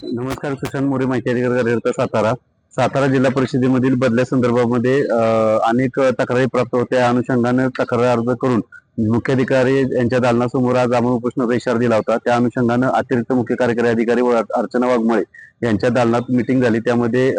नमस्कार सुशांत मोरे माहिती अधिकारी कार्यकर्ता सातारा. सातारा जिल्हा परिषदेमधील बदल्या संदर्भामध्ये अनेक तक्रारी प्राप्त होत्या त्या अनुषंगाने तक्रार अर्ज करून मुख्याधिकारी यांच्या दालनासमोर आज आम्ही उपोषणाचा इशारा दिला होता. त्या अनुषंगानं अतिरिक्त मुख्य कार्यकारी अधिकारी व अर्चना वाघमळे यांच्या दालनात मिटिंग झाली. त्यामध्ये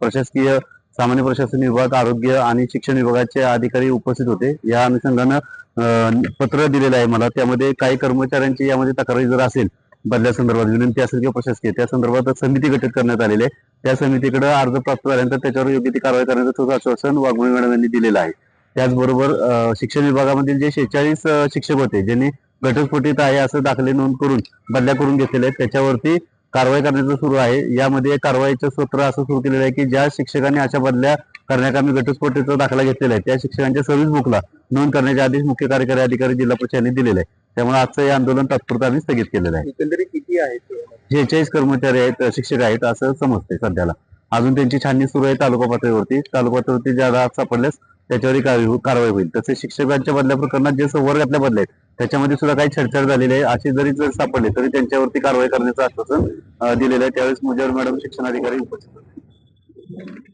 प्रशासकीय सामान्य प्रशासन विभाग आरोग्य आणि शिक्षण विभागाचे अधिकारी उपस्थित होते. या अनुषंगानं पत्र दिलेलं आहे मला. त्यामध्ये काही कर्मचाऱ्यांची यामध्ये तक्रारी जर असेल बदल्या संदर्भात विनंती असेल किंवा प्रशासकीय त्या संदर्भात समिती गठीत करण्यात आलेली आहे. त्या समितीकडे अर्ज प्राप्त झाल्यानंतर त्याच्यावर योग्य ती कारवाई करण्याचं सुद्धा आश्वासन वाघमोळी मॅडम यांनी दिलेलं आहे. त्याचबरोबर शिक्षण विभागामधील जे शेहेचाळीस शिक्षक होते ज्यांनी घटस्फोटीत आहे असं दाखले नोंद करून बदल्या करून घेतलेले आहेत त्याच्यावरती कारवाई करण्याचं सुरू आहे. यामध्ये कारवाईचं सूत्र असं सुरू केलेलं आहे की ज्या शिक्षकांनी अशा बदल्या करण्याकामी घटस्फोटीचा दाखला घेतलेला आहे त्या शिक्षकांच्या सर्व्हिस बुकला नोंद करण्याचे आदेश मुख्य कार्यकारी अधिकारी जिल्हा परिषद यांनी दिलेले आहे. त्यामुळे आजचं हे आंदोलन तात्पुरतं आम्ही स्थगित केलेलं आहे. एकंदरीत किती आहेत शेहेचाळीस कर्मचारी आहेत शिक्षक आहेत असं समजते सध्याला. अजून त्यांची छाननी सुरू आहे तालुका पातळीवरती. तालुका पातळीवरती ज्यादा आज सापडल्यास त्याच्यावरही कारवाई होईल. तसेच शिक्षकांच्या बदल्या प्रकरणात जे संवर्गातल्या बदल्या आहेत त्याच्यामध्ये सुद्धा काही छेडछाड झालेली आहे. असे जरी जर सापडले तरी त्यांच्यावरती कारवाई करण्याचं आश्वासन दिलेलं आहे. त्यावेळेस मुजर मॅडम शिक्षणाधिकारी उपस्थित होते.